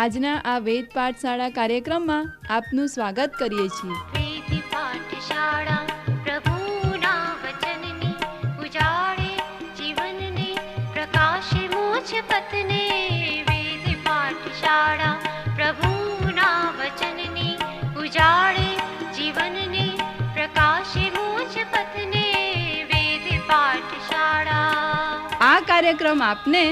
આજના આ વેદ પાઠશાળા કાર્યક્રમમાં આપનું સ્વાગત કરીએ છીએ. વેદ પાઠશાળા પ્રભુના વચનની ઉજાળે જીવનને પ્રકાશે મોજ પથને. વેદ પાઠશાળા પ્રભુના વચનની ઉજાળે જીવનને પ્રકાશે મોજ પથને. વેદ પાઠશાળા આ કાર્યક્રમ આપને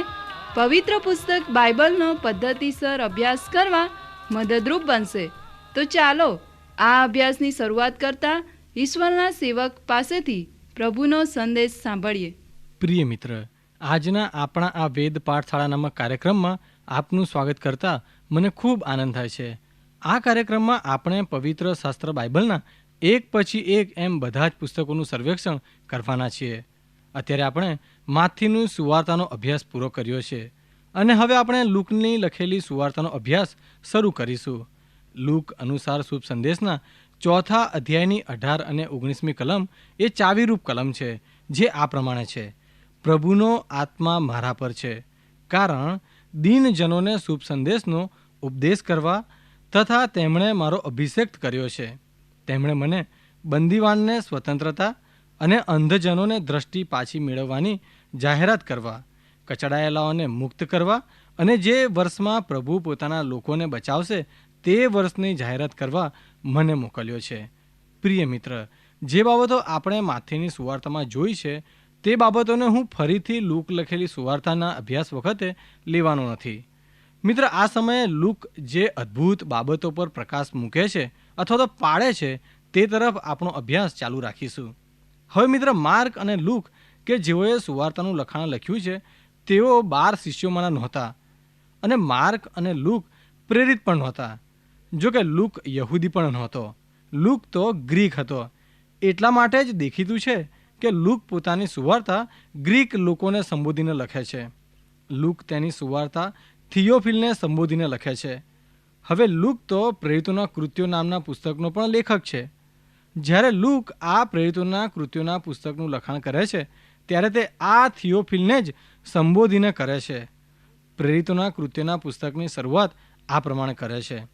પવિત્ર પુસ્તક બાઇબલનો પદ્ધતિસર અભ્યાસ કરવા મદદરૂપ બનશે. તો ચાલો, આ અભ્યાસની શરૂઆત કરતા ઈશ્વરના સેવક પાસેથી પ્રભુનો સંદેશ સાંભળીએ. પ્રિય મિત્ર, આજના આપણા આ વેદ પાઠશાળા નામક કાર્યક્રમમાં આપનું સ્વાગત કરતા મને ખૂબ આનંદ થાય છે. આ કાર્યક્રમમાં આપણે પવિત્ર શાસ્ત્ર બાઇબલના એક પછી એક એમ બધા જ પુસ્તકોનું સર્વેક્ષણ કરવાના છીએ. અત્યારે આપણે માથીનું સુવાર્તાનો અભ્યાસ પૂરો કર્યો છે. અને હવે આપણે લૂકની લખેલી સુવાર્તાનો અભ્યાસ શરૂ કરીશું. લૂક અનુસાર શુભ સંદેશના ચોથા અધ્યાયની અઢાર અને ઓગણીસમી કલમ એ ચાવીરૂપ કલમ છે, જે આ પ્રમાણે છે. પ્રભુનો આત્મા મારા પર છે. કારણ દીનજનોને શુભ સંદેશનો ઉપદેશ કરવા તથા તેમણે મારો અભિષેક કર્યો છે. તેમણે મને બંદીવાનને સ્વતંત્રતા અને અંધજનોને દ્રષ્ટિ પાછી મેળવવાની જાહેરાત કરવા, કચડાયેલાઓને મુક્ત કરવા અને જે વર્ષમાં પ્રભુ પોતાના લોકોને બચાવશે તે વર્ષની જાહેરાત કરવા મને મોકલ્યો છે. પ્રિય મિત્ર, જે બાબતો આપણે માથેની સુવાર્તામાં જોઈ છે, તે બાબતોને હું ફરીથી લૂક લખેલી સુવાર્તાના અભ્યાસ વખતે લેવાનો નથી. મિત્ર, આ સમયે લૂક જે અદ્ભુત બાબતો પર પ્રકાશ મૂકે છે અથવા તો પાડે છે, તે તરફ આપણો અભ્યાસ ચાલુ રાખીશું. હવે મિત્ર માર્ક અને લુક, કે જેઓએ સુવાર્તાનું લખાણ લખ્યું છે, તેઓ બાર શિષ્યોમાંના નહોતા. અને માર્ક અને લુક પ્રેરિત પણ નહોતા. જો કે લૂક યહૂદી પણ નહોતો. લુક તો ગ્રીક હતો. એટલા માટે જ દેખીતું છે કે લુક પોતાની સુવાર્તા ગ્રીક લોકોને સંબોધીને લખે છે. લુક તેની સુવાર્તા થિયોફિલને સંબોધીને લખે છે. હવે લુક તો પ્રેરિતોના કૃત્યો નામના પુસ્તકનો પણ લેખક છે. જ્યારે લૂક આ પ્રેરિતોના કૃત્યોના પુસ્તકનું લખાણ કરે છે, ત્યારે તે આ થિયોફિલને જ સંબોધીને કરે છે. પ્રેરિતોના કૃત્યોના પુસ્તકની શરૂઆત આ પ્રમાણે કરે છે.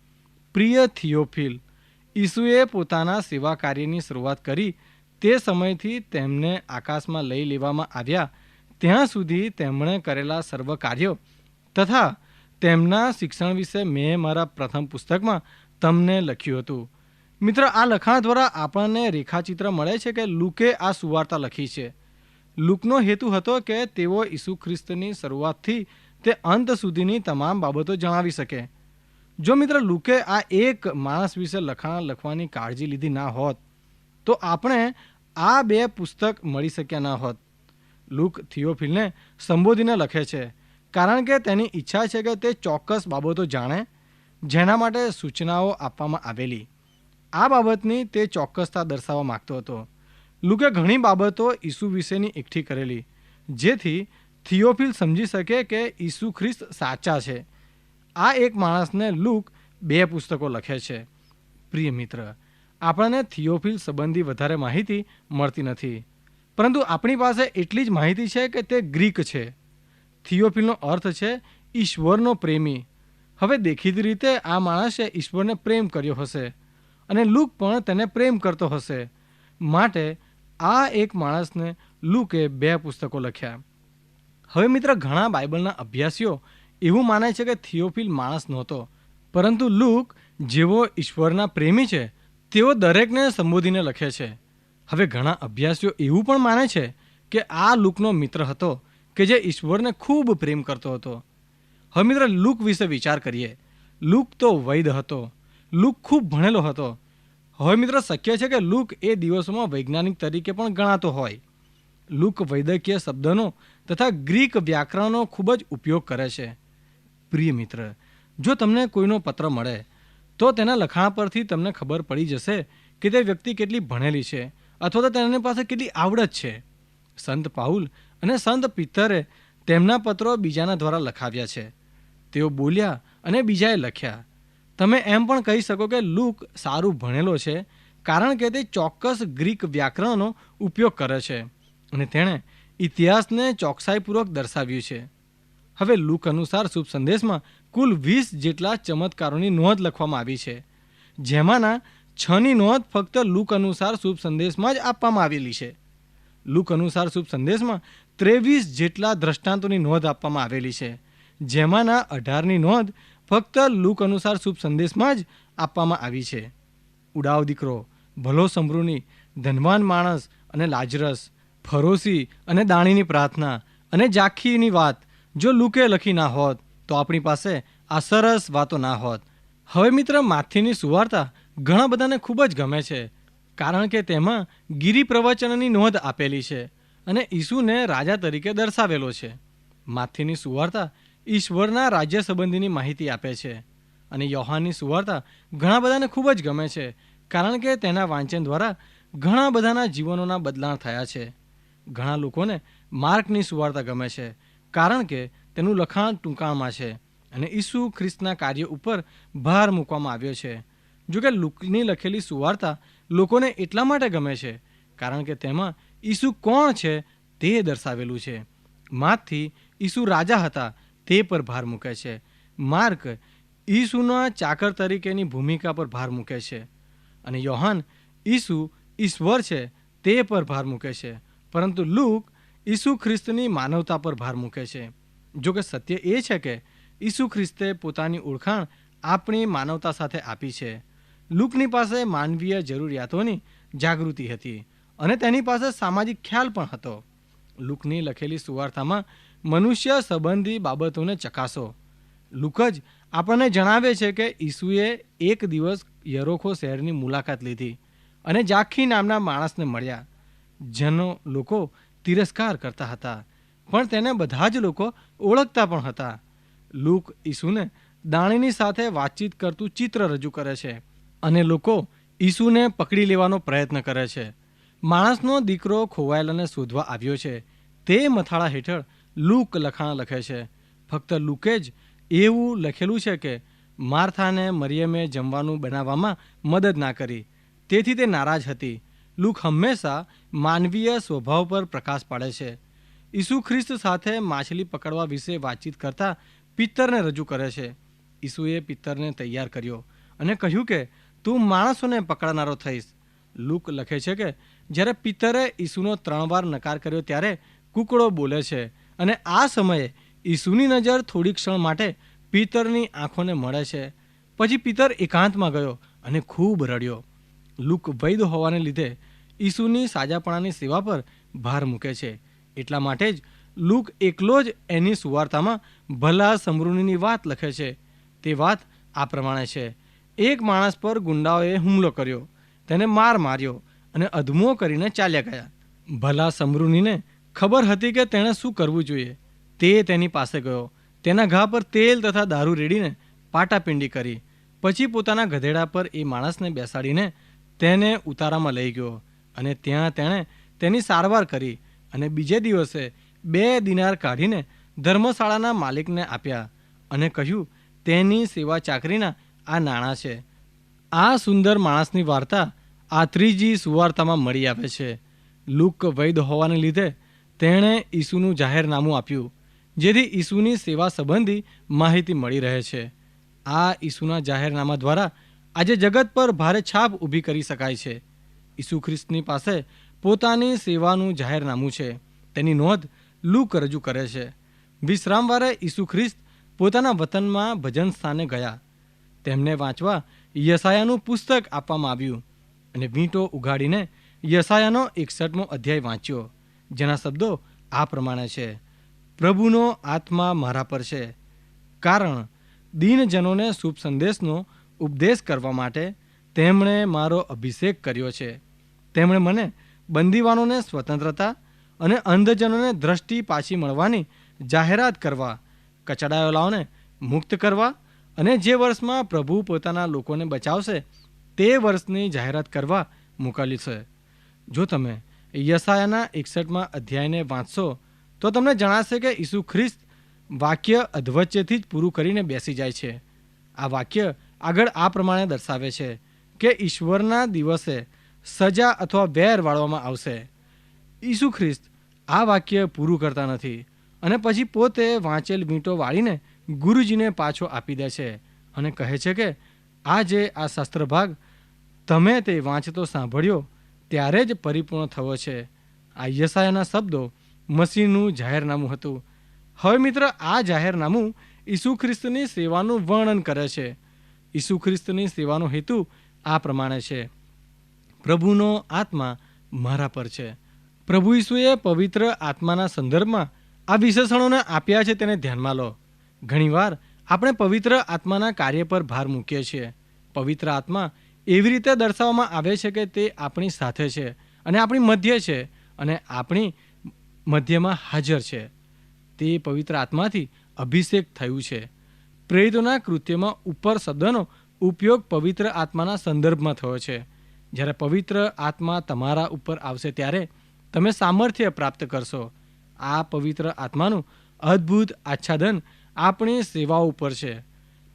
પ્રિય થિયોફિલ, ઈસુએ પોતાના સેવા કાર્યની શરૂઆત કરી, તે સમયથી તેમને આકાશમાં લઈ લેવામાં આવ્યા. ત્યાં સુધી તેમણે કરેલા સર્વ કાર્યો તથા તેમના શિક્ષણ વિશે મેં મારા પ્રથમ પુસ્તકમાં તમને લખ્યું હતું. મિત્ર, આ લખાણ દ્વારા આપણને રેખાચિત્ર મળે છે કે લુકે આ સુવાર્તા લખી છે. લુકનો હેતુ હતો કે તેઓ ઈસુ ખ્રિસ્તની શરૂઆતથી તે અંત સુધીની તમામ બાબતો જણાવી શકે. જો મિત્ર, લુકે આ એક માણસ વિશે લખાણ લખવાની કાળજી લીધી ના હોત, તો આપણે આ બે પુસ્તક મળી શક્યા ન હોત. લુક થિયોફિલને સંબોધીને લખે છે, કારણ કે તેની ઈચ્છા છે કે તે ચોક્કસ બાબતો જાણે, જેના માટે સૂચનાઓ આપવામાં આવેલી. આ બાબતની તે ચોક્કસતા દર્શાવવા માગતો હતો. લુકે ઘણી બાબતો ઈસુ વિશેની એકઠી કરેલી, જેથી થિયોફિલ સમજી શકે કે ઈસુ ખ્રિસ્ત સાચા છે. આ એક માણસને લુક બે પુસ્તકો લખે છે. પ્રિય મિત્ર, આપણને થિયોફિલ સંબંધી વધારે માહિતી મળતી નથી. પરંતુ આપણી પાસે એટલી જ માહિતી છે કે તે ગ્રીક છે. થિયોફિલનો અર્થ છે ઈશ્વરનો પ્રેમી. હવે દેખીતી રીતે આ માણસે ઈશ્વરને પ્રેમ કર્યો હશે. અને લૂક પણ તેને પ્રેમ કરતો હશે. માટે આ એક માણસને લૂકે બે પુસ્તકો લખ્યા. હવે મિત્ર, ઘણા બાઇબલના અભ્યાસીઓ એવું માને છે કે થિયોફિલ માણસ નહોતો. પરંતુ લૂક જેવો ઈશ્વરના પ્રેમી છે, તેઓ દરેકને સંબોધીને લખે છે. હવે ઘણા અભ્યાસીઓ એવું પણ માને છે કે આ લૂકનો મિત્ર હતો કે જે ઈશ્વરને ખૂબ પ્રેમ કરતો હતો. હવે મિત્ર, લૂક વિશે વિચાર કરીએ. લૂક તો વૈદ હતો. લૂક ખૂબ ભણેલો હતો. હવે મિત્ર શક્ય છે કે લુક એ દિવસોમાં વૈજ્ઞાનિક તરીકે પણ ગણાતો હોય. લુક વૈદકીય શબ્દનો તથા ગ્રીક વ્યાકરણનો ખૂબ જ ઉપયોગ કરે છે. પ્રિય મિત્ર, જો તમને કોઈનો પત્ર મળે, તો તેના લખાણ પરથી તમને ખબર પડી જશે કે તે વ્યક્તિ કેટલી ભણેલી છે અથવા તો તેની પાસે કેટલી આવડત છે. સંત પાઉલ અને સંત પિત્તરે તેમના પત્રો બીજાના દ્વારા લખાવ્યા છે. તેઓ બોલ્યા અને બીજાએ લખ્યા તમે એમ પણ કહી શકો કે લૂક સારું ભણેલો છે, કારણ કે તે ચોક્કસ ગ્રીક વ્યાકરણનો ઉપયોગ કરે છે. અને તેણે ઇતિહાસને ચોકસાઈપૂર્વક દર્શાવ્યું છે. હવે લુક અનુસાર શુભ સંદેશમાં કુલ વીસ જેટલા ચમત્કારોની નોંધ લખવામાં આવી છે. જેમાંના છની નોંધ ફક્ત લુક અનુસાર શુભ સંદેશમાં જ આપવામાં આવેલી છે. લુક અનુસાર શુભ સંદેશમાં ત્રેવીસ જેટલા દ્રષ્ટાંતોની નોંધ આપવામાં આવેલી છે. જેમાંના અઢારની નોંધ ફક્ત લુક અનુસાર શુભ સંદેશમાં જ આપવામાં આવી છે. ઉડાવ દીકરો, ભલો સમૃની ધનવાન માણસ અને લાજરસ ફરોસી અને દાણીની પ્રાર્થના અને જાખીની વાત, જો લુકે લખી ના હોત, તો આપણી પાસે આ સરસ વાતો ના હોત. હવે મિત્ર, માથીની સુવાર્તા ઘણા બધાને ખૂબ જ ગમે છે, કારણ કે તેમાં ગિરિ પ્રવચનની નોંધ આપેલી છે અને ઈસુને રાજા તરીકે દર્શાવેલો છે. માથીની સુવાર્તા ઈશ્વરના રાજ્ય સંબંધીની માહિતી આપે છે. અને યોહાનની સુવાર્તા ઘણા બધાને ખૂબ જ ગમે છે, કારણ કે તેના વાંચન દ્વારા ઘણા બધાના જીવનોના બદલાણ થયા છે. ઘણા લોકોને માર્કની સુવાર્તા ગમે છે, કારણ કે તેનું લખાણ ટૂંકાણમાં છે અને ઈસુ ખ્રિસ્તના કાર્ય ઉપર ભાર મૂકવામાં આવ્યો છે. જો કે લુકની લખેલી સુવાર્તા લોકોને એટલા માટે ગમે છે, કારણ કે તેમાં ઈસુ કોણ છે તે દર્શાવેલું છે. માથી ઈસુ રાજા હતા તે પર ભાર મૂકે છે. માર્ક ઈસુના ચાકર તરીકેની ભૂમિકા પર ભાર મૂકે છે. અને યોહાન, ઈસુ ઈશ્વર છે, તે પર ભાર મૂકે છે. પરંતુ લુક ઈસુ ખ્રિસ્તની માનવતા પર ભાર મૂકે છે. જો કે સત્ય એ છે કે ઈસુ ખ્રિસ્તે પોતાની ઓળખાણ આપણી માનવતા સાથે આપી છે. લુકની પાસે માનવીય જરૂરિયાતોની જાગૃતિ હતી અને તેની પાસે સામાજિક ખ્યાલ પણ હતો. લુકની લખેલી સુવાર્તામાં મનુષ્ય સંબંધી બાબતોને ચકાસો. લુકજ આપણને જણાવે છે કે ઈસુએ એક દિવસ યરોખો શહેરની મુલાકાત લીધી અને જાખી નામના માણસને મળ્યા. જેનો લોકો તિરસ્કાર કરતા હતા, પણ તેને બધા જ લોકો ઓળખતા પણ હતા. લુક ઈસુને દાણીની સાથે વાતચીત કરતું ચિત્ર રજૂ કરે છે અને લોકો ઈસુને પકડી લેવાનો પ્રયત્ન કરે છે. માણસનો દીકરો ખોવાયેલાને શોધવા આવ્યો છે. તે મથાળા હેઠળ લુક લખાણ લખે છે. ફક્ત લુકે જ એવું લખેલું છે કે માર્થાને મરિયમે જમવાનું બનાવવામાં મદદ ના કરી. તેથી તે નારાજ હતી. લુક હંમેશા માનવીય સ્વભાવ પર પ્રકાશ પાડે છે. ઈસુ ખ્રિસ્ત સાથે માછલી પકડવા વિશે વાતચીત કરતા પિત્તરને રજૂ કરે છે. ઈસુએ પિત્તરને તૈયાર કર્યો અને કહ્યું કે, તું માણસોને પકડનારો થઈશ. લુક લખે છે કે, જ્યારે પિત્તરે ઈસુનો ત્રણ વાર નકાર કર્યો ત્યારે કુકડો બોલે છે. અને આ સમયે ઈસુની નજર થોડી ક્ષણ માટે પિત્તરની આંખોને મળે છે. પછી પિત્તર એકાંતમાં ગયો અને ખૂબ રડ્યો. લુક વૈદ હોવાને લીધે ઈસુની સાજાપણાની સેવા પર ભાર મૂકે છે. એટલા માટે જ લુક એકલો જ એની સુવાર્તામાં ભલા સમૃદ્ધિની વાત લખે છે. તે વાત આ પ્રમાણે છે. એક માણસ પર ગુંડાઓએ હુમલો કર્યો. તેને માર માર્યો અને અધમો કરીને ચાલ્યા ગયા. ભલા સમૃદ્ધિને ખબર હતી કે તેણે શું કરવું જોઈએ. તે તેની પાસે ગયો. તેના ઘા પર તેલ તથા દારૂ રેડીને પાટાપિંડી કરી. પછી પોતાના ગધેડા પર એ માણસને બેસાડીને તેને ઉતારામાં લઈ ગયો અને ત્યાં તેણે તેની સારવાર કરી અને બીજે દિવસે બે દિનાર કાઢીને ધર્મશાળાના માલિકને આપ્યા અને કહ્યું, તેની સેવા ચાકરીના આ નાણાં છે. આ સુંદર માણસની વાર્તા આ ત્રીજી સુવાર્તામાં મળી આવે છે. લુક વૈદ હોવાને લીધે તેણે ઈસુનું જાહેરનામું આપ્યું, જેથી ઈસુની સેવા સંબંધી માહિતી મળી રહે છે. આ ઈસુના જાહેરનામા દ્વારા આજે જગત પર ભારે છાપ ઊભી કરી શકાય છે. ઈસુ ખ્રિસ્તની પાસે પોતાની સેવાનું જાહેરનામું છે. તેની નોંધ લૂક રજૂ કરે છે. વિશ્રામવારે ઈસુ ખ્રિસ્ત પોતાના વતનમાં ભજન સ્થાને ગયા. તેમને વાંચવા યસાયાનું પુસ્તક આપવામાં આવ્યું અને વીંટો ઉગાડીને યસાયાનો એકસઠમો અધ્યાય વાંચ્યો. જેના શબ્દો આ પ્રમાણે છે. પ્રભુનો આત્મા મારા પર છે. કારણ દીનજનોને શુભ સંદેશનો ઉપદેશ કરવા માટે તેમણે મારો અભિષેક કર્યો છે. તેમણે મને બંદીવાનોને સ્વતંત્રતા અને અંધજનોને દ્રષ્ટિ પાછી મળવાની જાહેરાત કરવા, કચડાયેલાઓને મુક્ત કરવા અને જે વર્ષમાં પ્રભુ પોતાના લોકોને બચાવશે તે વર્ષની જાહેરાત કરવા મોકલી છે. જો તમે યસાયાના એકસઠમાં અધ્યાયને વાંચશો, તો તમને જણાશે કે ઈસુ ખ્રિસ્ત વાક્ય અધવચ્ચેથી જ પૂરું કરીને બેસી જાય છે. આ વાક્ય આગળ આ પ્રમાણે દર્શાવે છે કે ઈશ્વરના દિવસે સજા અથવા વેર વાળવામાં આવશે. ઈસુ ખ્રિસ્ત આ વાક્ય પૂરું કરતા નથી અને પછી પોતે વાંચેલ વીંટો વાળીને ગુરુજીને પાછો આપી દે છે અને કહે છે કે, આ જે આ શાસ્ત્રભાગ, તમે તે વાંચતો સાંભળ્યો ત્યારે જ પરિપૂર્ણ થયો છે. આ યસાયાના શબ્દો મસીહનું જાહેરનામું હતું. હવે મિત્ર, આ જાહેરનામું ઈસુ ખ્રિસ્તની સેવાનું વર્ણન કરે છે. ઈસુ ખ્રિસ્તની સેવાનો હેતુ આ પ્રમાણે છે. પ્રભુનો આત્મા મારા પર છે. પ્રભુ ઈસુએ પવિત્ર આત્માના સંદર્ભમાં આ વિશેષણોને આપ્યા છે તેને ધ્યાનમાં લો. ઘણીવાર આપણે પવિત્ર આત્માના કાર્ય પર ભાર મૂકીએ છીએ. પવિત્ર આત્મા એવી રીતે દર્શાવવામાં આવે છે કે તે આપણી સાથે છે અને આપણી મધ્ય છે અને આપણી મધ્યમાં હાજર છે. તે પવિત્ર આત્માથી અભિષેક થયું છે. પ્રેરિતોના કૃત્યમાં ઉપર શબ્દનો ઉપયોગ પવિત્ર આત્માના સંદર્ભમાં થયો છે. જ્યારે પવિત્ર આત્મા તમારા ઉપર આવશે ત્યારે તમે સામર્થ્ય પ્રાપ્ત કરશો. આ પવિત્ર આત્માનું અદ્ભુત આચ્છાદન આપણી સેવા ઉપર છે.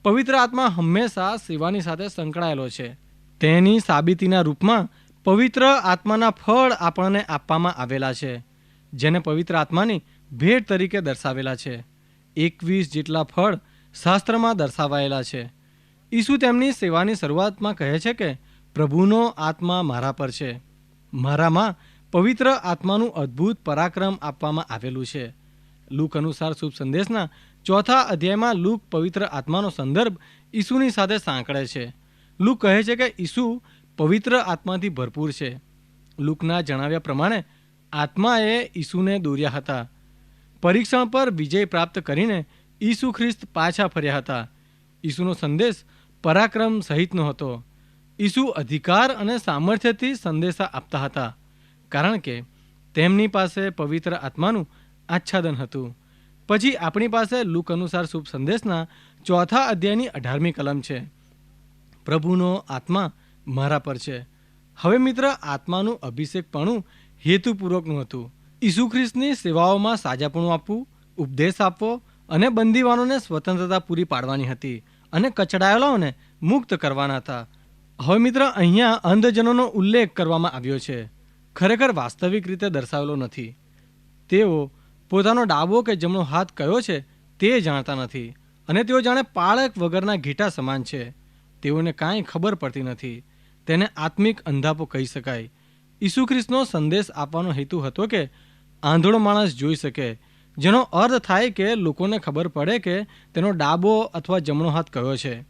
પવિત્ર આત્મા હંમેશા સેવાની સાથે સંકળાયેલો છે. તેની સાબિતીના રૂપમાં પવિત્ર આત્માના ફળ આપણને આપવામાં આવેલા છે, જેને પવિત્ર આત્માની ભેટ તરીકે દર્શાવેલા છે. એકવીસ જેટલા ફળ શાસ્ત્રમાં દર્શાવાયેલા છે. ઈસુ તેમની સેવાની શરૂઆતમાં કહે છે કે, પ્રભુનો આત્મા મારા પર છે. મારામાં પવિત્ર આત્માનું અદ્ભુત પરાક્રમ આપવામાં આવેલું છે. લૂક અનુસાર શુભ સંદેશના ચોથા અધ્યાયમાં લૂક પવિત્ર આત્માનો સંદર્ભ ઈસુની સાથે સાંકળે છે. લૂક કહે છે કે ઈસુ પવિત્ર આત્માથી ભરપૂર છે. લૂકના જણાવ્યા પ્રમાણે, આત્માએ ઈસુને દોર્યા હતા. પરીક્ષણ પર વિજય પ્રાપ્ત કરીને ઈસુ ખ્રિસ્ત પાછા ફર્યા હતા. ઈસુનો સંદેશ પરાક્રમ સહિતનો હતો. ઈસુ અધિકાર અને સામર્થ્યથી સંદેશા આપતા હતા, કારણ કે તેમની પાસે પવિત્ર આત્માનું આચ્છાદન હતું. પછી આપણી પાસે લુક અનુસાર શુભ સંદેશના ચોથા અધ્યાયની અઢારમી કલમ છે. પ્રભુનો આત્મા મારા પર છે. હવે મિત્ર, આત્માનું અભિષેકપણું હેતુપૂર્વકનું હતું. ઈસુ ખ્રિસ્તની સેવાઓમાં સાજાપણું આપવું, ઉપદેશ આપવો અને બંદીવાનોને સ્વતંત્રતા પૂરી પાડવાની હતી અને કચડાયેલાઓને મુક્ત કરવાના હતા. હવે મિત્ર, અહીંયા અંધજનોનો ઉલ્લેખ કરવામાં આવ્યો છે. ખરેખર વાસ્તવિક રીતે દર્શાવેલો નથી. તેઓ પોતાનો ડાબો કે જમણો હાથ કયો છે તે જાણતા નથી અને તેઓ જાણે પાળક વગરના ઘેટા સમાન છે. તેઓને કાંઈ ખબર પડતી નથી. તેને આત્મિક અંધાપો કહી શકાય. ઈસુ ખ્રિસ્તનો સંદેશ આપવાનો હેતુ હતો કે આંધળો માણસ જોઈ શકે. જેનો અર્થ થાય કે લોકોને ખબર પડે કે તેનો ડાબો અથવા જમણો હાથ કયો છે.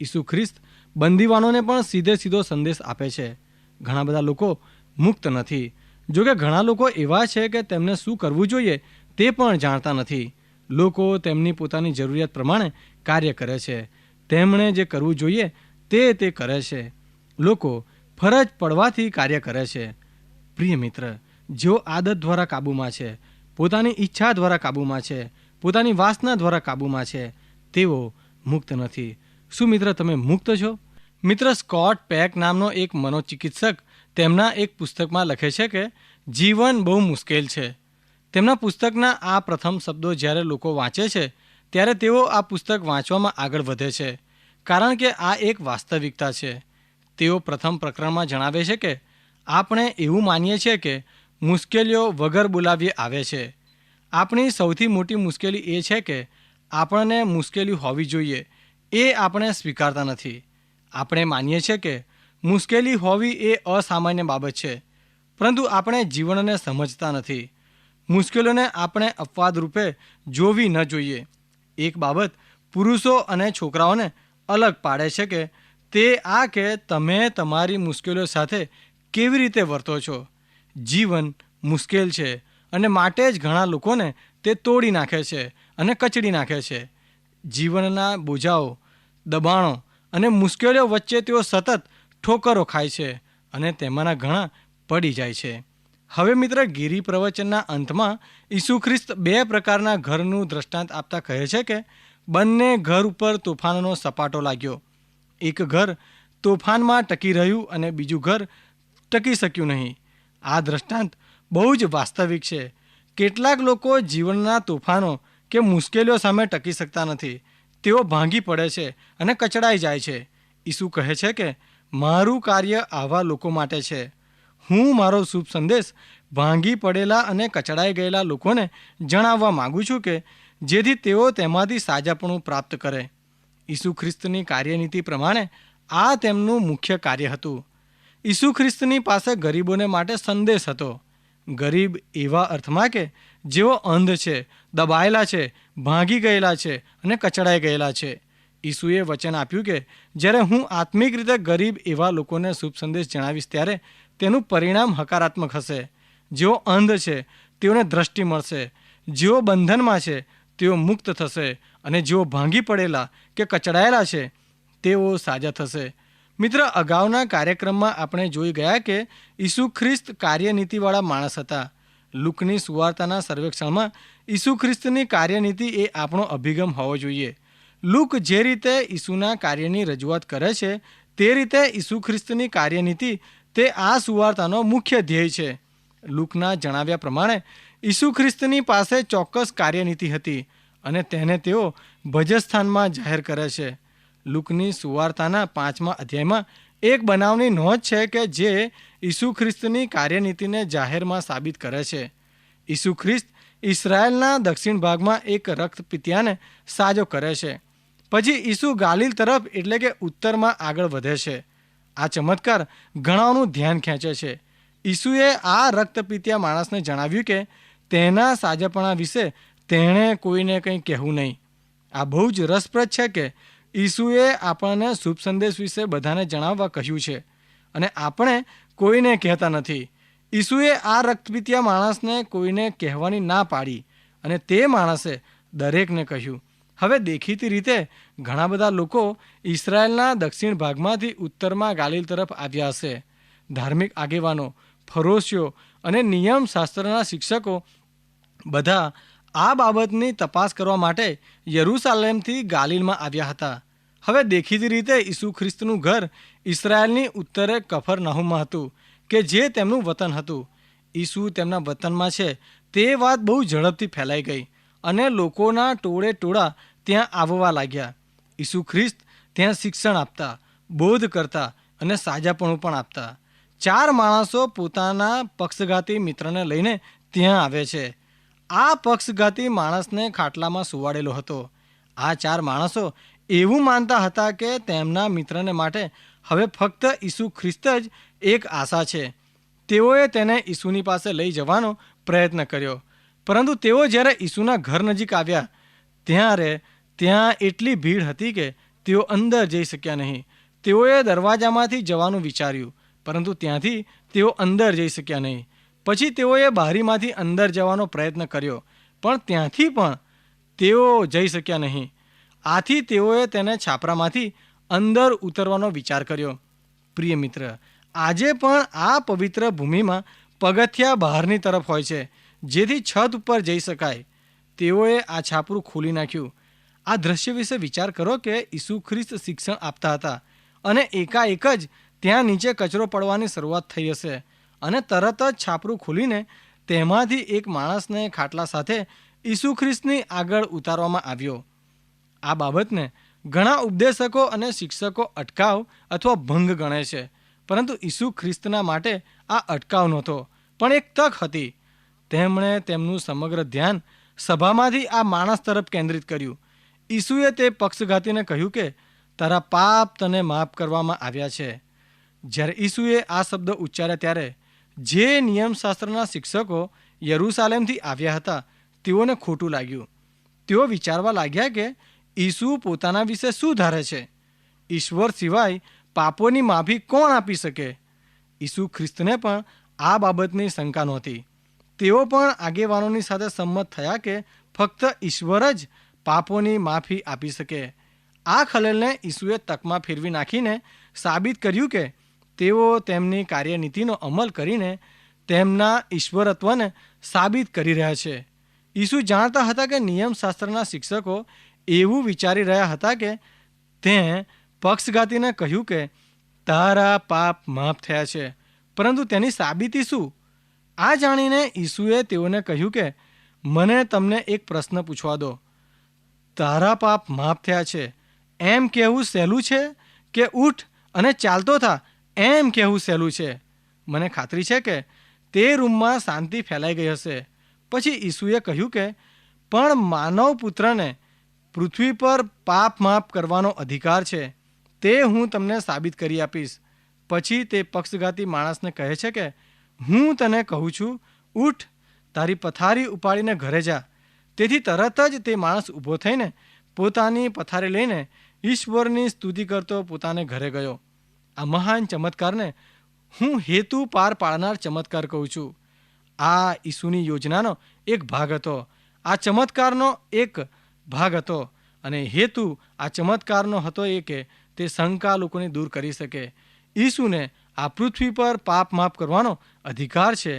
ઈસુ ખ્રિસ્ત બંદીવાનોને પણ સીધે સીધો સંદેશ આપે છે. ઘણા બધા લોકો મુક્ત નથી. જોકે ઘણા લોકો એવા છે કે તેમને શું કરવું જોઈએ તે પણ જાણતા નથી. લોકો તેમની પોતાની જરૂરિયાત પ્રમાણે કાર્ય કરે છે. તેમણે જે કરવું જોઈએ તે તે કરે છે. લોકો ફરજ પડવાથી કાર્ય કરે છે. પ્રિય મિત્ર, જેઓ આદત દ્વારા કાબૂમાં છે, પોતાની ઈચ્છા દ્વારા કાબૂમાં છે, પોતાની વાસના દ્વારા કાબૂમાં છે, તેઓ મુક્ત નથી. શું મિત્ર, તમે મુક્ત છો? મિત્ર, સ્કોટ પેક નામનો એક મનોચિકિત્સક તેમના એક પુસ્તકમાં લખે છે કે, જીવન બહુ મુશ્કેલ છે. તેમના પુસ્તકના આ પ્રથમ શબ્દો જ્યારે લોકો વાંચે છે, ત્યારે તેઓ આ પુસ્તક વાંચવામાં આગળ વધે છે. કારણ કે આ એક વાસ્તવિકતા છે. તેઓ પ્રથમ પ્રકરણમાં જણાવે છે કે આપણે એવું માનીએ છીએ કે મુશ્કેલીઓ વગર બોલાવીએ આવે છે. આપણી સૌથી મોટી મુશ્કેલી એ છે કે આપણને મુશ્કેલી હોવી જોઈએ. એ આપણે સ્વીકારતા નથી. આપણે માનીએ છીએ કે મુશ્કેલી હોવી એ અસામાન્ય બાબત છે. પરંતુ આપણે જીવનને સમજતા નથી. મુશ્કેલીઓને આપણે અપવાદ રૂપે જોવી ન જોઈએ. એક બાબત પુરુષો અને છોકરાઓને અલગ પાડે છે કે તે આ કે તમે તમારી મુશ્કેલીઓ સાથે કેવી રીતે વર્તો છો? જીવન મુશ્કેલ છે અને માટે જ ઘણા લોકોને તે તોડી નાખે છે અને કચડી નાખે છે. જીવનના બોજાઓ, દબાણો અને મુશ્કેલીઓ વચ્ચે તેઓ સતત ઠોકરો ખાય છે અને તેમાંના ઘણા પડી જાય છે. હવે મિત્ર, ગીરી પ્રવચનના અંતમાં ઈસુ ખ્રિસ્ત બે પ્રકારના ઘરનું દ્રષ્ટાંત આપતા કહે છે કે બંને ઘર ઉપર તોફાનનો સપાટો લાગ્યો. એક ઘર તોફાનમાં ટકી રહ્યું અને બીજું ઘર ટકી શક્યું નહીં. આ દ્રષ્ટાંત બહુ જ વાસ્તવિક છે. કેટલાક લોકો જીવનના તોફાનો કે મુશ્કેલીઓ સામે ટકી શકતા નથી. તેઓ ભાંગી પડે છે અને કચડાઈ જાય છે. ઈસુ કહે છે કે, મારું કાર્ય આવા લોકો માટે છે. હું મારો શુભ સંદેશ ભાંગી પડેલા અને કચડાઈ ગયેલા લોકોને જણાવવા માગું છું કે જેથી તેઓ તેમાંથી સાજાપણું પ્રાપ્ત કરે. ઈસુ ખ્રિસ્તની કાર્યનીતિ પ્રમાણે આ તેમનું મુખ્ય કાર્ય હતું. ઈસુ ખ્રિસ્તની પાસે ગરીબોને માટે સંદેશ હતો. ગરીબ એવા અર્થમાં કે જેઓ અંધ છે, દબાયેલા છે, ભાંગી ગયેલા છે અને કચડાઈ ગયેલા છે. ઈસુએ વચન આપ્યું કે જ્યારે હું આત્મિક રીતે ગરીબ એવા લોકોને શુભ સંદેશ જણાવીશ ત્યારે તેનું પરિણામ હકારાત્મક હશે. જેઓ અંધ છે, તેઓને દ્રષ્ટિ મળશે. જેઓ બંધનમાં છે તેઓ મુક્ત થશે અને જેઓ ભાંગી પડેલા કે કચડાયેલા છે, તેઓ સાજા થશે. મિત્ર, અગાઉના કાર્યક્રમમાં આપણે જોઈ ગયા કે ઈસુ ખ્રિસ્ત કાર્યનીતિવાળા માણસ હતા. લુકની સુવાર્તાના સર્વેક્ષણમાં ઈસુ ખ્રિસ્તની કાર્યનીતિ એ આપણો અભિગમ હોવો જોઈએ. લુક જે રીતે ઈસુના કાર્યની રજૂઆત કરે છે, તે રીતે ઈસુ ખ્રિસ્તની કાર્યનીતિ તે આ સુવાર્તાનો મુખ્ય ધ્યેય છે. લુકના જણાવ્યા પ્રમાણે ઈસુ ખ્રિસ્તની પાસે ચોક્કસ કાર્યનીતિ હતી અને તેને તેઓ ભજસ્થાનમાં જાહેર કરે છે. લુકની સુવાર્તાના પાંચમા અધ્યાયમાં એક બનાવની નોંધ છે કે જે ઈસુ ખ્રિસ્તની કાર્યનીતિને જાહેરમાં સાબિત કરે છે. ઈસુ ખ્રિસ્ત ઇસરાયેલના દક્ષિણ ભાગમાં એક રક્તપિત્યાને સાજો કરે છે. પછી ઈસુ ગાલિલ તરફ એટલે કે ઉત્તરમાં આગળ વધે છે. આ ચમત્કાર ઘણાઓનું ધ્યાન ખેંચે છે. ઈસુએ આ રક્તપિત્યા માણસને જણાવ્યું કે તેના સાજપણા વિશે તેણે કોઈને કંઈ કહેવું નહીં. આ બહુ જ રસપ્રદ છે કે ઈસુએ આપણને શુભ સંદેશ વિશે બધાને જણાવવા કહ્યું છે અને આપણે કોઈને કહેતા નથી. ઈસુએ આ રક્તપિત્યા માણસને કોઈને કહેવાની ના પાડી અને તે માણસે દરેકને કહ્યું, હવે દેખીતી રીતે ઘણા બધા લોકો ઇસરાયેલના દક્ષિણ ભાગમાંથી ઉત્તરમાં ગાલિલ તરફ આવ્યા હશે. ધાર્મિક આગેવાનો, ફરોશીઓ અને નિયમશાસ્ત્રના શિક્ષકો બધા આ બાબતની તપાસ કરવા માટે યરૂસાલેમથી ગાલિલમાં આવ્યા હતા. હવે દેખીતી રીતે ઈસુ ખ્રિસ્તનું ઘર ઇસરાયેલની ઉત્તરે કફરનાહુમાં હતું, કે જે તેમનું વતન હતું. ઈસુ તેમના વતનમાં છે તે વાત બહુ ઝડપથી ફેલાઈ ગઈ અને લોકોના ટોળે ટોળા ત્યાં આવવા લાગ્યા. ઈસુ ખ્રિસ્ત ત્યાં શિક્ષણ આપતા, બોધ કરતા અને સાજાપણું પણ આપતા. ચાર માણસો પોતાના પક્ષઘાતી મિત્રને લઈને ત્યાં આવે છે. આ પક્ષઘાતી માણસને ખાટલામાં સુવાડેલો હતો. આ ચાર માણસો એવું માનતા હતા કે તેમના મિત્રને માટે હવે ફક્ત ઈસુ ખ્રિસ્ત જ એક આશા છે. તેઓએ તેને ઈસુની પાસે લઈ જવાનો પ્રયત્ન કર્યો. પરંતુ તેઓ જ્યારે ઈસુના ઘર નજીક આવ્યા, ત્યારે ત્યાં એટલી ભીડ હતી કે તેઓ અંદર જઈ શક્યા નહીં. તેઓએ દરવાજામાંથી જવાનું વિચાર્યું, પરંતુ ત્યાંથી તેઓ અંદર જઈ શક્યા નહીં. પછી તેઓએ બારીમાંથી અંદર જવાનો પ્રયત્ન કર્યો, પણ ત્યાંથી પણ તેઓ જઈ શક્યા નહીં. આથી તેઓએ તેને છાપરામાંથી અંદર ઉતરવાનો વિચાર કર્યો. પ્રિય મિત્ર, આજે પણ આ પવિત્ર ભૂમિમાં પગથિયા બહારની તરફ હોય છે, જેથી છત ઉપર જઈ શકાય. તેઓએ આ છાપરું ખોલી નાખ્યું. આ દ્રશ્ય વિશે વિચાર કરો કે ઈસુ ખ્રિસ્ત શિક્ષણ આપતા હતા અને એકાએક જ ત્યાં નીચે કચરો પડવાની શરૂઆત થઈ હશે. અને તરત જ છાપરું ખોલીને તેમાંથી એક માણસને ખાટલા સાથે ઈસુ ખ્રિસ્તની આગળ ઉતારવામાં આવ્યો. આ બાબતને ઘણા ઉપદેશકો અને શિક્ષકો અટકાવ અથવા ભંગ ગણે છે, પરંતુ ઈસુ ખ્રિસ્તના માટે આ અટકાવ નહોતો, પણ એક તક હતી. તેમણે તેમનું સમગ્ર ધ્યાન સભામાંથી આ માણસ તરફ કેન્દ્રિત કર્યું. ઈસુએ તે પક્ષઘાતીને કહ્યું કે, તારા પાપ તને માફ કરવામાં આવ્યા છે. જ્યારે ઈસુએ આ શબ્દ ઉચ્ચાર્યા ત્યારે જે નિયમશાસ્ત્રના શિક્ષકો યરૂસાલેમથી આવ્યા હતા, તેઓને ખોટું લાગ્યું. તેઓ વિચારવા લાગ્યા કે ઈસુ પોતાના વિશે શું ધારે છે? ઈશ્વર સિવાય પાપોની માફી કોણ આપી શકે? ઈસુ ખ્રિસ્તને પણ આ બાબતની શંકા નહોતી. તેઓ પણ આગેવાનોની સાથે સંમત થયા કે ફક્ત ઈશ્વર જ પાપોની માફી આપી શકે. આ ખલેલને ઈસુએ તકમાં ફેરવી નાખીને સાબિત કર્યું કે તેઓ તેમની કાર્યનીતિનો અમલ કરીને તેમના ઈશ્વરત્વને સાબિત કરી રહ્યા છે. ઈસુ જાણતા હતા કે નિયમશાસ્ત્રના શિક્ષકો એવું વિચારી રહ્યા હતા કે તે પક્ષઘાતીને કહ્યું કે, તારા પાપ માફ થયા છે. પરંતુ તેની સાબિતી શું? આ જાણીને ઈસુએ તેઓને કહ્યું કે, મને તમને એક પ્રશ્ન પૂછવા દો. તારા પાપ માફ થયા છે. એમ કહેવું સહેલું છે કે ઉઠ અને ચાલતો થા. એમ કહેવું સહેલું છે. મને ખાતરી છે કે તે રૂમમાં શાંતિ ફેલાઈ ગઈ હશે. પછી ઈસુએ કહ્યું કે, પણ માનવ પુત્રને પૃથ્વી પર પાપ માફ કરવાનો અધિકાર છે. તે હું તમને સાબિત કરી આપીશ. પછી તે પક્ષઘાતી માણસને કહે છે કે, હું તને કહું છું, ઉઠ, તારી પથારી ઉપાડીને ઘરે જા. તેથી તરત જ તે માણસ ઊભો થઈને પોતાની પથારી લઈને ઈશ્વરની સ્તુતિ કરતો પોતાને ઘરે ગયો. આ મહાન ચમત્કારને હું હેતુ પાર પાડનાર ચમત્કાર કહું છું. આ ઈસુની યોજનાનો એક ભાગ હતો. આ ચમત્કારનો એક ભાગ હતો અને હેતુ આ ચમત્કારનો હતો એ કે તે શંકા લોકોને દૂર કરી શકે. ઈસુને આ પૃથ્વી પર પાપ માફ કરવાનો અધિકાર છે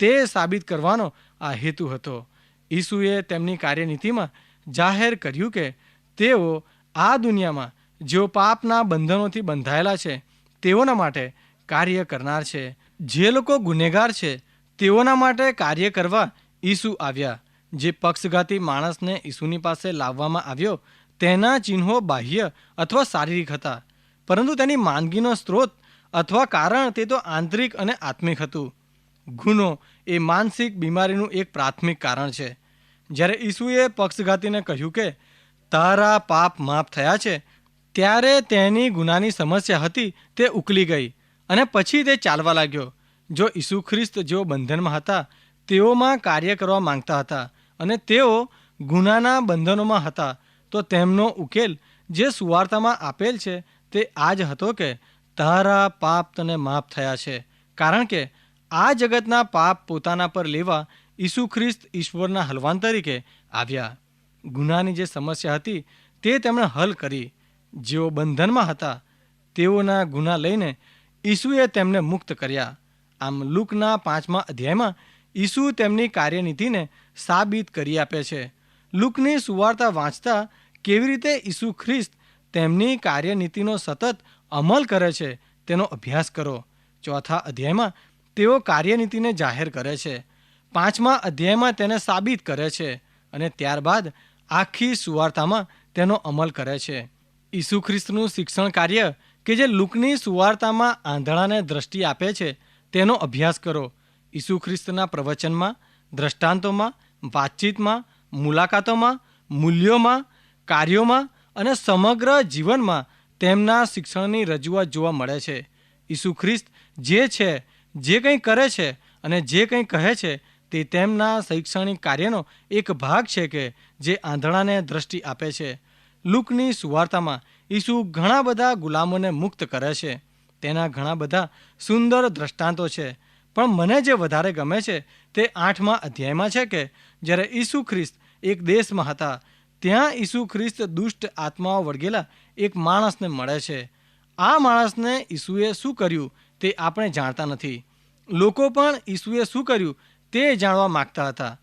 તે સાબિત કરવાનો આ હેતુ હતો. ઈસુએ તેમની કાર્યનીતિમાં જાહેર કર્યું કે તેઓ આ દુનિયામાં જેઓ પાપના બંધનોથી બંધાયેલા છે તેઓના માટે કાર્ય કરનાર છે. જે લોકો ગુનેગાર છે, તેઓના માટે કાર્ય કરવા ઈસુ આવ્યા. જે પક્ષઘાતી માણસને ઈસુની પાસે લાવવામાં આવ્યો, તેના ચિહ્નો બાહ્ય અથવા શારીરિક હતા. પરંતુ તેની માંદગીનો સ્ત્રોત અથવા કારણ તે તો આંતરિક અને આત્મિક હતું. ગુનો એ માનસિક બીમારીનું એક પ્રાથમિક કારણ છે. જ્યારે ઈસુએ પક્ષઘાતીને કહ્યું કે, તારા પાપ માફ થયા છે ત્યારે તેની ગુનાની સમસ્યા હતી, તે ઉકલી ગઈ અને પછી તે ચાલવા લાગ્યો. જો ઈસુ ખ્રિસ્ત જેઓ બંધનમાં હતા, તેઓમાં કાર્ય કરવા માંગતા હતા અને તેઓ ગુનાના બંધનોમાં હતા, તો તેમનો ઉકેલ જે સુવાર્તામાં આપેલ છે, તે આ જ હતો કે તારા પાપ તને માફ થયા છે. કારણ કે આ જગતના પાપ પોતાના પર લેવા ઈસુ ખ્રિસ્ત ઈશ્વરના હલવાન તરીકે આવ્યા. ગુનાની જે સમસ્યા હતી, તે તેમણે હલ કરી. જેઓ બંધનમાં હતા, તેઓના ગુના લઈને ઈસુએ તેમને મુક્ત કર્યા. આમ લુકના પાંચમા અધ્યાયમાં ઈસુ તેમની કાર્યનીતિને સાબિત કરી આપે છે. લુકની સુવાર્તા વાંચતા કેવી રીતે ઈસુ ખ્રિસ્ત તેમની કાર્યનીતિનો સતત અમલ કરે છે તેનો અભ્યાસ કરો. ચોથા અધ્યાયમાં તેઓ કાર્યનીતિને જાહેર કરે છે. પાંચમા અધ્યાયમાં તેને સાબિત કરે છે અને ત્યારબાદ આખી સુવાર્તામાં તેનો અમલ કરે છે. ઈસુ ખ્રિસ્તનું શિક્ષણ કાર્ય કે જે લુકની સુવાર્તામાં આંધળાને દ્રષ્ટિ આપે છે, તેનો અભ્યાસ કરો. ઈસુ ખ્રિસ્તના પ્રવચનમાં, દ્રષ્ટાંતોમાં, વાતચીતમાં, મુલાકાતોમાં, મૂલ્યોમાં, કાર્યોમાં અને સમગ્ર જીવનમાં તેમના શિક્ષણની રજૂઆત જોવા મળે છે. ઈસુ ખ્રિસ્ત જે છે, જે કંઈ કરે છે અને જે કંઈ કહે છે, તે તેમના શૈક્ષણિક કાર્યનો એક ભાગ છે કે જે આંધળાને દ્રષ્ટિ આપે છે. લુકની સુવાર્તામાં ઈસુ ઘણા બધા ગુલામોને મુક્ત કરે છે. તેના ઘણા બધા સુંદર દ્રષ્ટાંતો છે. પણ મને જે વધારે ગમે છે તે આઠમા અધ્યાયમાં છે કે, જ્યારે ઈસુ ખ્રિસ્ત એક દેશમાં હતા, ત્યાં ઈસુ ખ્રિસ્ત દુષ્ટ આત્માઓ વળગેલા એક માણસને મળે છે. આ માણસને ઈસુએ શું કર્યું તે આપણે જાણતા નથી. લોકો પણ ઈસુએ શું કર્યું તે જાણવા માગતા હતા.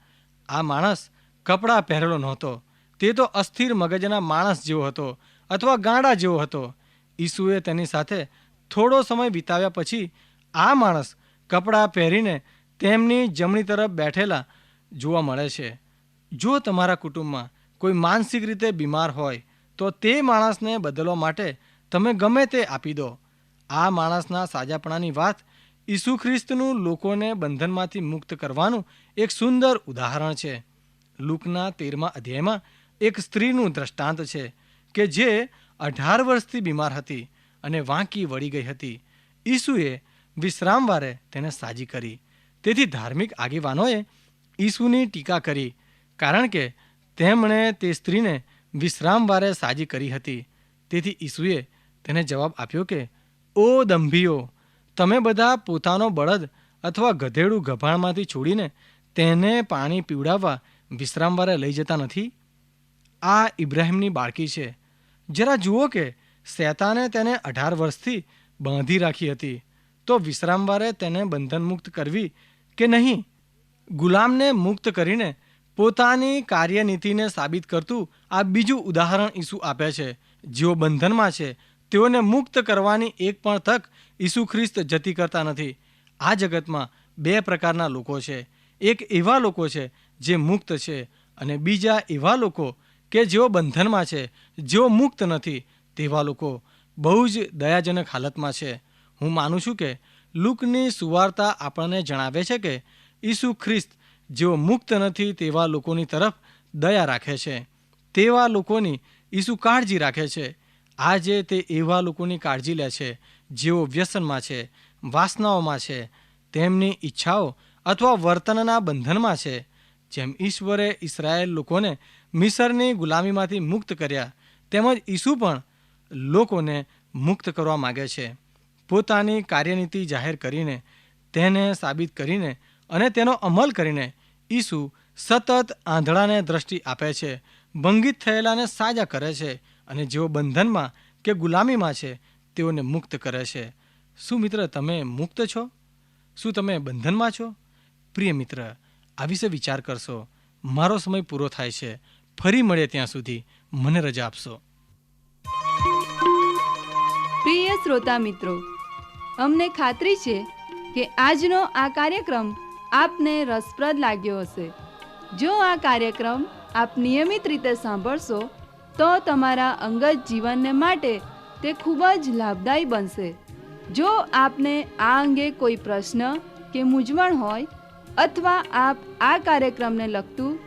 આ માણસ કપડાં પહેરેલો નહોતો. તે તો અસ્થિર મગજના માણસ જેવો હતો અથવા ગાંડા જેવો હતો. ઈસુએ તેની સાથે થોડો સમય વિતાવ્યા પછી આ માણસ કપડાં પહેરીને તેમની જમણી તરફ બેઠેલા જોવા મળે છે. જો તમારા કુટુંબમાં કોઈ માનસિક રીતે બીમાર હોય, તો તે માણસને બદલવા માટે તમે ગમે તે આપી દો. આ માણસના સાજાપણાની વાત ઈસુ ખ્રિસ્તનું લોકોને બંધનમાંથી મુક્ત કરવાનું એક સુંદર ઉદાહરણ છે. લુકના તેરમા અધ્યાયમાં એક સ્ત્રીનું દ્રષ્ટાંત છે કે જે અઢાર વર્ષથી બીમાર હતી અને વાંકી વળી ગઈ હતી. ઈસુએ વિશ્રામવારે તેને સાજી કરી. તેથી ધાર્મિક આગેવાનોએ ઈસુની ટીકા કરી, કારણ કે તેમણે તે સ્ત્રીને વિશ્રામવારે સાજી કરી હતી. તેથી ઈસુએ તેને જવાબ આપ્યો કે, ઓ દંભીઓ, તમે બધા પોતાનો બળદ અથવા ગધેડું ગભાણમાંથી છોડીને તેને પાણી પીવડાવવા વિશ્રામવારે લઈ જતા નથી? આ ઇબ્રાહીમની બાળકી છે. જરા જુઓ કે શેતાને તેને અઢાર વર્ષથી બાંધી રાખી હતી. તો વિશ્રામવારે તેને બંધનમુક્ત કરવી કે નહીં? ગુલામને મુક્ત કરીને પોતાની કાર્યનીતિને સાબિત કરતું આ બીજું ઉદાહરણ ઈસુ આપે છે. જેઓ બંધનમાં છે, તેઓને મુક્ત કરવાની એક પણ તક ઈસુ ખ્રિસ્ત જતી કરતા નથી. આ જગતમાં બે પ્રકારના લોકો છે. એક એવા લોકો છે જે મુક્ત છે અને બીજા એવા લોકો કે જેઓ બંધનમાં છે, જેઓ મુક્ત નથી, તેવા લોકો બહુ જ દયાજનક હાલતમાં છે. હું માનું છું કે લુકની સુવાર્તા આપણને જણાવે છે કે ઈસુ ખ્રિસ્ત જેઓ મુક્ત નથી તેવા લોકોની તરફ દયા રાખે છે. તેવા લોકોની ઈસુ કાળજી રાખે છે. આજે તે એવા લોકોની કાળજી લે છે જેઓ વ્યસનમાં છે, વાસનાઓમાં છે, તેમની ઈચ્છાઓ અથવા વર્તનના બંધનમાં છે. જેમ ઈશ્વરે ઇસરાયેલ લોકોને મિસરની ગુલામીમાંથી મુક્ત કર્યા. તેમજ ઈસુ પણ લોકોને મુક્ત કરવા માગે છે. પોતાની કાર્યનીતિ જાહેર કરીને, તેને સાબિત કરીને અને તેનો અમલ કરીને ઈસુ સતત આંધળાને દ્રષ્ટિ આપે છે, ભંગિત થયેલાને સાજા કરે છે અને જેઓ બંધનમાં કે ગુલામીમાં છે, તેઓને મુક્ત કરે છે. શું મિત્ર તમે મુક્ત છો? શું તમે બંધનમાં છો? પ્રિય મિત્ર, આ વિશે વિચાર કરશો. મારો સમય પૂરો થાય છે. ફરી મળે ત્યાં સુધી. મને રજા આપશો. પ્રિય શ્રોતા મિત્રો, અમને ખાતરી છે કે આજનો આ કાર્યક્રમ આપને રસપ્રદ લાગ્યો હશે. જો આ કાર્યક્રમ આપ નિયમિત રીતે સાંભળશો, તો તમારા અંગત જીવનને માટે તે ખૂબ જ લાભદાયી બનશે. જો આપને આ અંગે કોઈ પ્રશ્ન કે મૂંઝવણ હોય, અથવા આપ આ કાર્યક્રમને લગતું